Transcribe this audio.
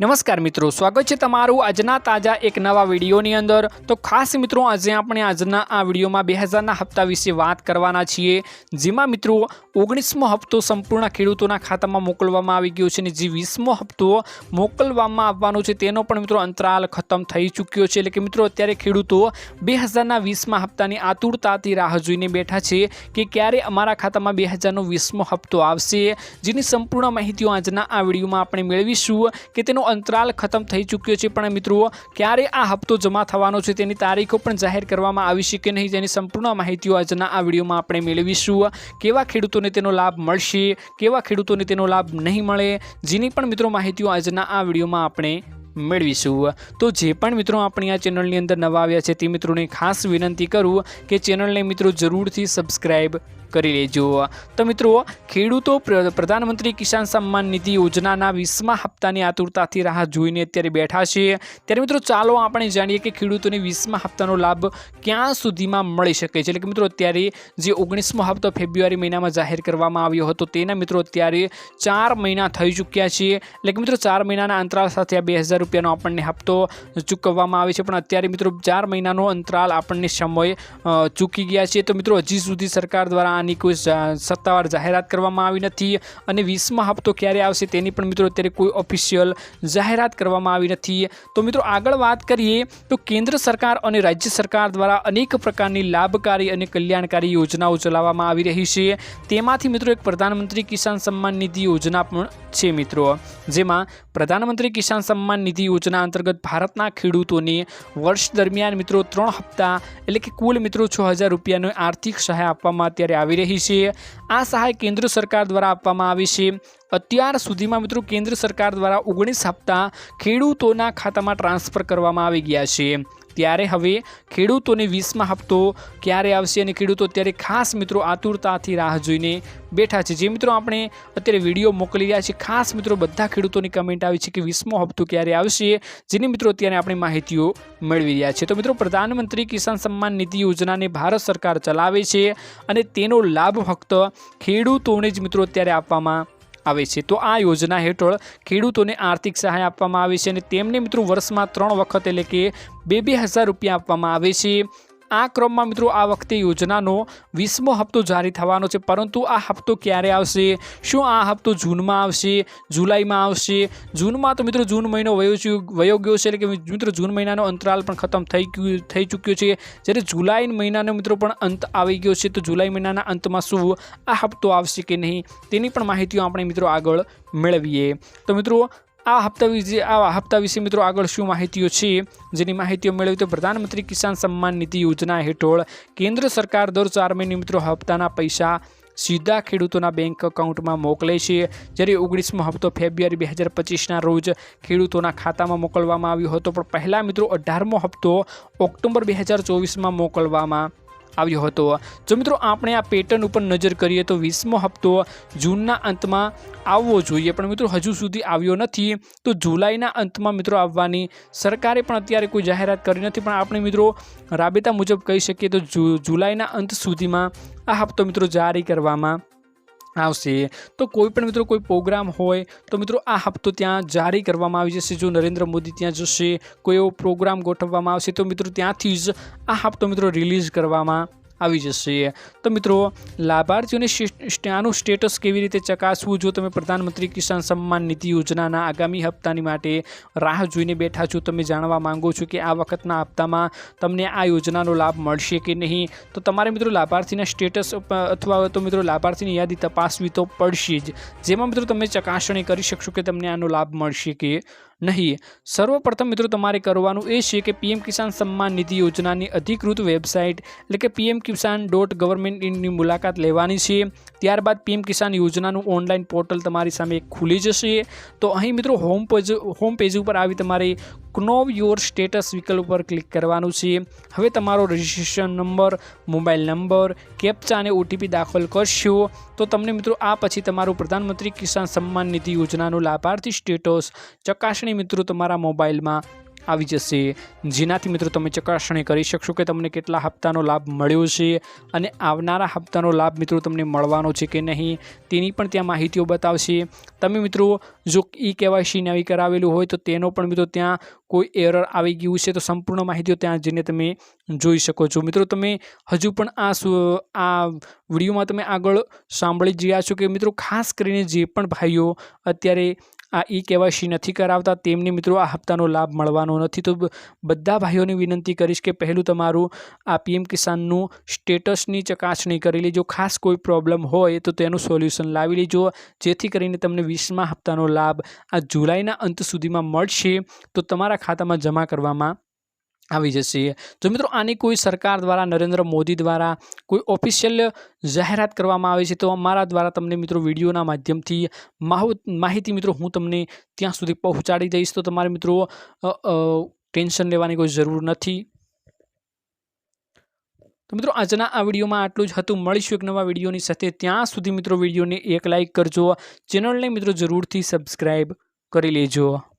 નમસ્કાર મિત્રો, સ્વાગત છે તમારું આજના તાજા એક નવા વિડીયોની અંદર. તો ખાસ મિત્રો, આજે આપણે આજના આ વિડીયોમાં બે હજારના હપ્તા વિશે વાત કરવાના છીએ, જેમાં મિત્રો ઓગણીસમો હપ્તો સંપૂર્ણ ખેડૂતોના ખાતામાં મોકલવામાં આવી ગયો છે અને જે વીસમો હપ્તો મોકલવામાં આવવાનો છે, તેનો પણ મિત્રો અંતરાલ ખતમ થઈ ચૂક્યો છે. એટલે કે મિત્રો, અત્યારે ખેડૂતો બે હજારના વીસમાં હપ્તાની આતુરતાથી રાહ જોઈને બેઠા છે કે ક્યારે અમારા ખાતામાં બે હજારનો વીસમો હપ્તો આવશે. જેની સંપૂર્ણ માહિતીઓ આજના આ વિડીયોમાં આપણે મેળવીશું કે તેનો અંતરાલ ખતમ થઈ ચૂક્યો છે. પણ મિત્રો, ક્યારે આ હપ્તો જમા થવાનો છે તેની તારીખો પણ જાહેર કરવામાં આવી છે કે નહીં તેની સંપૂર્ણ માહિતીઓ આજના આ વિડીયોમાં આપણે મેળવીશું. કેવા ખેડૂતોને તેનો લાભ મળશે? કેવા ખેડૂતોને તેનો લાભ નહીં મળે? જેની પણ મિત્રો માહિતીઓ આજના આ વિડીયોમાં આપણે મેળવીશું. તો જે પણ મિત્રો આપણી આ ચેનલની અંદર નવા આવ્યા છે, તે મિત્રોને ખાસ વિનંતી કરું કે ચેનલને મિત્રો જરૂરથી સબસ્ક્રાઈબ કરી લેજો. તો મિત્રો, ખેડૂતો પ્રધાનમંત્રી કિસાન સન્માન નિધિ યોજનાના વીસમા હપ્તાની આતુરતાથી રાહ જોઈને અત્યારે બેઠા છે. ત્યારે મિત્રો, ચાલો આપણે જાણીએ કે ખેડૂતોને વીસમા હપ્તાનો લાભ ક્યાં સુધીમાં મળી શકે છે. એટલે કે મિત્રો, અત્યારે જે ઓગણીસમો હપ્તો ફેબ્રુઆરી મહિનામાં જાહેર કરવામાં આવ્યો હતો, તેના મિત્રો અત્યારે ચાર મહિના થઈ ચૂક્યા છે. એટલે કે મિત્રો, ચાર મહિનાના અંતરાલ સાથે આ બે હજાર રૂપિયાનો આપણને હપ્તો ચૂકવવામાં આવે છે. પણ અત્યારે મિત્રો ચાર મહિનાનો અંતરાલ આપણને સમય ચૂકી ગયા છે. તો મિત્રો હજી સુધી સરકાર દ્વારા આની કોઈ સત્તાવાર જાહેરાત કરવામાં આવી નથી અને વીસમાં હપ્તો ક્યારે આવશે તેની પણ મિત્રો અત્યારે કોઈ ઓફિશિયલ જાહેરાત કરવામાં આવી નથી. તો મિત્રો આગળ વાત કરીએ તો કેન્દ્ર સરકાર અને રાજ્ય સરકાર દ્વારા અનેક પ્રકારની લાભકારી અને કલ્યાણકારી યોજનાઓ ચલાવવામાં આવી રહી છે. તેમાંથી મિત્રો એક પ્રધાનમંત્રી કિસાન સન્માન નિધિ યોજના પણ છે મિત્રો, જેમાં પ્રધાનમંત્રી કિસાન સન્માન નિધિ યોજના અંતર્ગત ભારતના ખેડૂતોને વર્ષ દરમિયાન મિત્રો ત્રણ હપ્તા એટલે કે કુલ મિત્રો છ હજાર રૂપિયાનો આર્થિક સહાય આપવામાં અત્યારે આવી રહી છે. આ સહાય કેન્દ્ર સરકાર દ્વારા આપવામાં આવી છે. અત્યાર સુધીમાં મિત્રો કેન્દ્ર સરકાર દ્વારા ઓગણીસ હપ્તા ખેડૂતોના ખાતામાં ટ્રાન્સફર કરવામાં આવી ગયા છે. ત્યારે હવે ખેડૂતોને વીસમાં હપ્તો ક્યારે આવશે અને ખેડૂતો અત્યારે ખાસ મિત્રો આતુરતાથી રાહ જોઈને બેઠા છે. જે મિત્રો આપણે અત્યારે વીડિયો મોકલી રહ્યા છીએ, ખાસ મિત્રો બધા ખેડૂતોની કમેન્ટ આવી છે કે વીસમો હપ્તો ક્યારે આવશે, જેની મિત્રો અત્યારે આપણે માહિતીઓ મેળવી રહ્યા છે. તો મિત્રો, પ્રધાનમંત્રી કિસાન સન્માન નિધિ યોજનાને ભારત સરકાર ચલાવે છે અને તેનો લાભ ફક્ત ખેડૂતોને જ મિત્રો અત્યારે આપવામાં આવે છે. તો આ યોજના હેઠળ ખેડૂતોને આર્થિક સહાય આપવામાં આવે છે અને તેમને મિત્રો વર્ષમાં ત્રણ વખત એટલે કે બે બે હજાર રૂપિયા આપવામાં આવે છે. આ ક્રમમાં મિત્રો આ વખતે યોજનાનો વીસમો હપ્તો જારી થવાનો છે. પરંતુ આ હપ્તો ક્યારે આવશે? શું આ હપ્તો જૂનમાં આવશે? જુલાઈમાં આવશે? જૂનમાં તો મિત્રો જૂન મહિનો વયો વયો ગયો છે. એટલે કે મિત્રો જૂન મહિનાનો અંતરાલ પણ ખતમ થઈ ગયું થઈ ચૂક્યો છે. જ્યારે જુલાઈ મહિનાનો મિત્રો પણ અંત આવી ગયો છે, તો જુલાઈ મહિનાના અંતમાં શું આ હપ્તો આવશે કે નહીં તેની પણ માહિતીઓ આપણે મિત્રો આગળ મેળવીએ. તો મિત્રો આ હપ્તા વિશે આ હપ્તા વિશે મિત્રો આગળ શું માહિતીઓ છે? જેની માહિતીઓ મેળવી તો પ્રધાનમંત્રી કિસાન સન્માન નિધિ યોજના હેઠળ કેન્દ્ર સરકાર દર ચાર મહિને મિત્રો હપ્તાના પૈસા સીધા ખેડૂતોના બેંક એકાઉન્ટમાં મોકલે છે. જ્યારે ઓગણીસમો હપ્તો ફેબ્રુઆરી બે હજાર પચીસના રોજ ખેડૂતોના ખાતામાં મોકલવામાં આવ્યો હતો. પણ પહેલાં મિત્રો અઢારમો હપ્તો ઓક્ટોબર બે હજાર ચોવીસમાં મોકલવામાં આવ્યો હતો. જો મિત્રો આપણે આ પેટર્ન ઉપર નજર કરીએ તો વીસમો હપ્તો જૂનના અંતમાં આવવો જોઈએ. પણ મિત્રો હજુ સુધી આવ્યો નથી. તો જુલાઈના અંતમાં મિત્રો આવવાની સરકારે પણ અત્યારે કોઈ જાહેરાત કરી નથી. પણ આપણે મિત્રો રાબેતા મુજબ કહી શકીએ તો જુલાઈના અંત સુધીમાં આ હપ્તો મિત્રો જારી કરવામાં આવશે. તો કોઈ પણ મિત્રો કોઈ પ્રોગ્રામ હોય, તો મિત્રો આ હપ્તો ત્યાં જારી કરવામાં આવી જશે. જો નરેન્દ્ર મોદી ત્યાં જશે, કોઈ એવો પ્રોગ્રામ ગોઠવવામાં આવશે, તો મિત્રો ત્યાંથી જ આ હપ્તો મિત્રો રિલીઝ કરવામાં આવી જશે. તો મિત્રો, લાભાર્થીઓને આનું સ્ટેટસ કેવી રીતે ચકાસવું? જો તમે પ્રધાનમંત્રી કિસાન સન્માન નિધિ યોજનાના આગામી હપ્તાની માટે રાહ જોઈને બેઠા છો, તમે જાણવા માંગો છો કે આ વખતના હપ્તામાં તમને આ યોજનાનો લાભ મળશે કે નહીં? તો તમારે મિત્રો લાભાર્થીના સ્ટેટસ અથવા તો મિત્રો લાભાર્થીની યાદી તપાસવી તો પડશે જ. જેમાં મિત્રો તમે ચકાસણી કરી શકશો કે તમને આનો લાભ મળશે કે નહીં. સર્વપ્રથમ મિત્રો તમારે કરવાનું એ છે કે પીએમ કિસાન સન્માન નિધિ યોજનાની અધિકૃત વેબસાઇટ એટલે કે પીએમ કિસાન ડોટ ગવર્મેન્ટ ઇનની મુલાકાત લેવાની છે. ત્યારબાદ પીએમ કિસાન યોજનાનું ઓનલાઈન પોર્ટલ તમારી સામે ખુલી જશે. તો અહીં મિત્રો હોમ પેજ હોમ પેજ ઉપર આવી તમારે ક્નોવ યોર સ્ટેટસ વિકલ્પ ઉપર ક્લિક કરવાનું છે. હવે તમારો registration number mobile number captcha અને ઓટીપી દાખલ કરશો. તો તમને મિત્રો આ પછી તમારું પ્રધાનમંત્રી કિસાન સન્માન નિધિ યોજનાનું લાભાર્થી સ્ટેટસ ચકાસણી મિત્રો તમારા મોબાઈલમાં આવી જશે. જેનાથી મિત્રો તમે ચકાસણી કરી શકશો કે તમને કેટલા હપ્તાનો લાભ મળ્યો છે અને આવનારા હપ્તાનો લાભ મિત્રો તમને મળવાનો છે કે નહીં તેની પણ ત્યાં માહિતીઓ બતાવશે. તમે મિત્રો જો ઈ કેવાયસી નવી કરાવેલું હોય તો તેનો પણ મિત્રો ત્યાં કોઈ એરર આવી ગયું છે તો સંપૂર્ણ માહિતીઓ ત્યાં જઈને તમે જોઈ શકો છો. મિત્રો તમે હજુ પણ આ આ વિડીયોમાં તમે આગળ સાંભળી જ રહ્યા છો કે મિત્રો ખાસ કરીને જે પણ ભાઈઓ અત્યારે આ ઈ કેવાયસી નથી કરાવતા, તેમને મિત્રો આ હપ્તાનો લાભ મળવાનો નથી. તો બધા ભાઈઓને વિનંતી કરીશ કે પહેલું તમારું આ પીએમ કિસાનનું સ્ટેટસની ચકાસણી કરી લેજો. ખાસ કોઈ પ્રોબ્લેમ હોય તો તેનું સોલ્યુશન લાવી લેજો. જેથી કરીને તમને વીસમા હપ્તાનો લાભ આ જુલાઈના અંત સુધીમાં મળશે. તો તમારા ખાતામાં જમા કરવામાં આવી જશે. જો મિત્રો, આની કોઈ સરકાર દ્વારા, નરેન્દ્ર મોદી દ્વારા કોઈ ઓફિશિયલ જાહેરાત કરવામાં આવે છે, તો અમારા દ્વારા તમને મિત્રો વિડીયોના માધ્યમથી માહુ- માહિતી મિત્રો હું તમને ત્યાં સુધી પહોંચાડી દઈશ. તો તમારે મિત્રો ટેન્શન લેવાની કોઈ જરૂર નથી. તો મિત્રો, આજના આ વિડીયોમાં આટલું જ હતું. મળીશું એક નવા વિડીયોની સાથે. ત્યાં સુધી મિત્રો વિડીયોને એક લાઇક કરજો. ચેનલને મિત્રો જરૂરથી સબસ્ક્રાઈબ કરી લેજો.